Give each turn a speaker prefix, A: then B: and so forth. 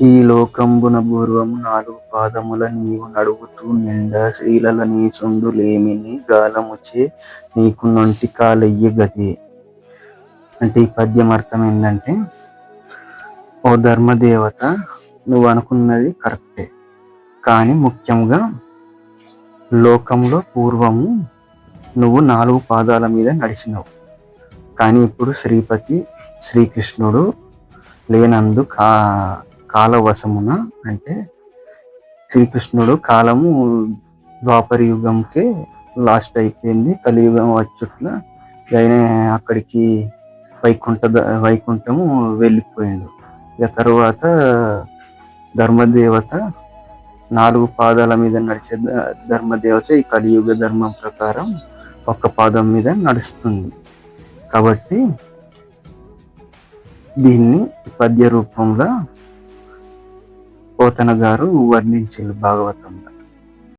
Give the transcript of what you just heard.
A: ఈ లోకంబున పూర్వము నాలుగు పాదముల నీవు నడుగుతూ నిండా శ్రీలల నీ లేమిని గాలముచే నీకు నొంటి కాలయ్య గది అంటే ఈ పద్యం అర్థం ఏంటంటే ఓ ధర్మదేవత నువ్వు అనుకున్నది కరెక్టే. కానీ ముఖ్యంగా లోకంలో పూర్వము నువ్వు నాలుగు పాదాల మీద నడిచినావు. కానీ ఇప్పుడు శ్రీపతి శ్రీకృష్ణుడు లేనందు కా కాలవశమున అంటే శ్రీకృష్ణుడు కాలము ద్వాపర యుగంకే లాస్ట్ అయిపోయింది. కలియుగం వచ్చుట్ల ఆయన అక్కడికి వైకుంఠ వైకుంఠము వెళ్ళిపోయాడు. ఇక తర్వాత ధర్మదేవత నాలుగు పాదాల మీద నడిచే ధర్మదేవత ఈ కలియుగ ధర్మం ప్రకారం ఒక్క పాదం మీద నడుస్తుంది. కాబట్టి దీన్ని పద్య రూపంలో పోతన గారు వర్ణించారు భాగవతం.